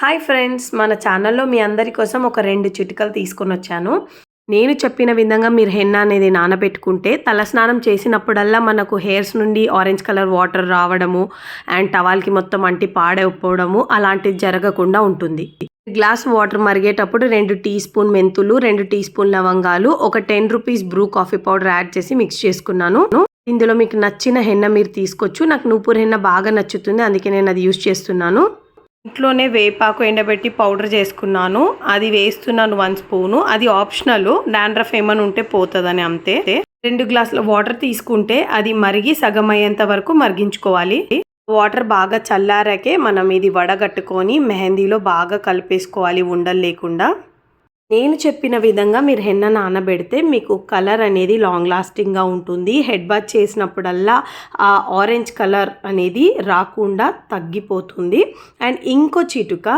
Hi friends మన ఛానల్లో మీ అందరి కోసం ఒక రెండు చిటికలు తీసుకొని వచ్చాను. నేను చెప్పిన విధంగా మీరు హెన్న అనేది నానబెట్టుకుంటే తలస్నానం చేసినప్పుడల్లా మనకు హెయిర్స్ నుండి ఆరెంజ్ కలర్ వాటర్ రావడము అండ్ టవాల్కి మొత్తం అంటి పాడైపోవడము అలాంటిది జరగకుండా ఉంటుంది. గ్లాస్ వాటర్ మరిగేటప్పుడు రెండు టీ స్పూన్ మెంతులు రెండు టీ స్పూన్ లవంగాలు ఒక ten rupees Bru coffee powder add చేసి మిక్స్ చేసుకున్నాను. ఇందులో మీకు నచ్చిన హెన్న మీరు తీసుకోవచ్చు. నాకు నూపూర్ హెన్న బాగా నచ్చుతుంది అందుకే నేను అది యూస్ చేస్తున్నాను. ఇంట్లోనే వేపాకు ఎండబెట్టి పౌడర్ చేసుకున్నాను. అది వేస్తున్నాను వన్ స్పూను. అది ఆప్షనల్. డాండ్రఫ్ ఏమైనా ఉంటే పోతుందని అంతే. రెండు గ్లాసుల వాటర్ తీసుకుంటే అది మరిగి సగం అయ్యేంత వరకు మరిగించుకోవాలి. వాటర్ బాగా చల్లారాకే మనం ఇది వడగట్టుకొని మెహందీలో బాగా కలిపేసుకోవాలి ఉండలు లేకుండా. నేను చెప్పిన విధంగా మీరు హెన్న నానబెడితే మీకు కలర్ అనేది లాంగ్ లాస్టింగ్గా ఉంటుంది. హెడ్ బాత్ చేసినప్పుడల్లా ఆ ఆరెంజ్ కలర్ అనేది రాకుండా తగ్గిపోతుంది. అండ్ ఇంకో చిటుక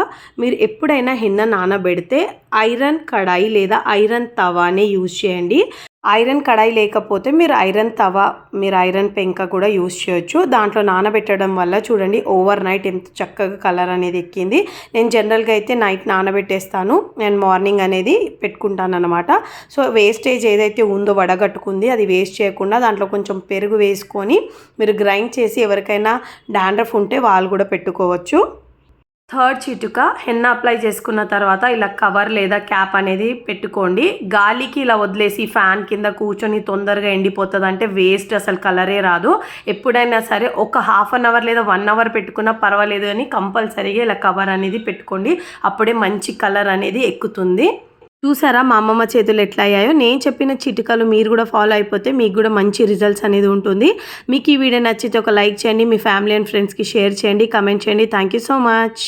మీరు ఎప్పుడైనా హెన్న నానబెడితే ఐరన్ కడాయి లేదా ఐరన్ తవానే యూజ్ చేయండి. ఐరన్ కడాయి లేకపోతే మీరు ఐరన్ తవ మీరు ఐరన్ పెంక కూడా యూస్ చేయొచ్చు. దాంట్లో నానబెట్టడం వల్ల చూడండి ఓవర్ నైట్ ఎంత చక్కగా కలర్ అనేది ఎక్కింది. నేను జనరల్గా అయితే నైట్ నానబెట్టేస్తాను. నేను మార్నింగ్ అనేది పెట్టుకుంటాను అనమాట సో వేస్టేజ్ ఏదైతే ఉందో వడగట్టుకుంది అది వేస్ట్ చేయకుండా దాంట్లో కొంచెం పెరుగు వేసుకొని మీరు గ్రైండ్ చేసి ఎవరికైనా డాండ్రఫ్ ఉంటే వాళ్ళు కూడా పెట్టుకోవచ్చు. థర్డ్ చిటుక హెన్న అప్లై చేసుకున్న తర్వాత ఇలా కవర్ లేదా క్యాప్ అనేది పెట్టుకోండి. గాలికి ఇలా వదిలేసి ఫ్యాన్ కింద కూర్చొని తొందరగా ఎండిపోతుంది అంటే వేస్ట్ అసలు కలరే రాదు. ఎప్పుడైనా సరే ఒక హాఫ్ అన్ అవర్ లేదా వన్ అవర్ పెట్టుకున్నా పర్వాలేదు అని కంపల్సరీగా ఇలా కవర్ అనేది పెట్టుకోండి. అప్పుడే మంచి కలర్ అనేది ఎక్కుతుంది. చూసారా మా అమ్మమ్మ చేతులు ఎట్లా అయ్యాయో నేను చెప్పిన చిటికలు మీరు కూడా ఫాలో అయిపోతే మీకు కూడా మంచి రిజల్ట్స్ అనేది ఉంటుంది. మీకు ఈ వీడియో నచ్చితే ఒక లైక్ చేయండి మీ ఫ్యామిలీ అండ్ ఫ్రెండ్స్కి షేర్ చేయండి కమెంట్ చేయండి. Thank you so much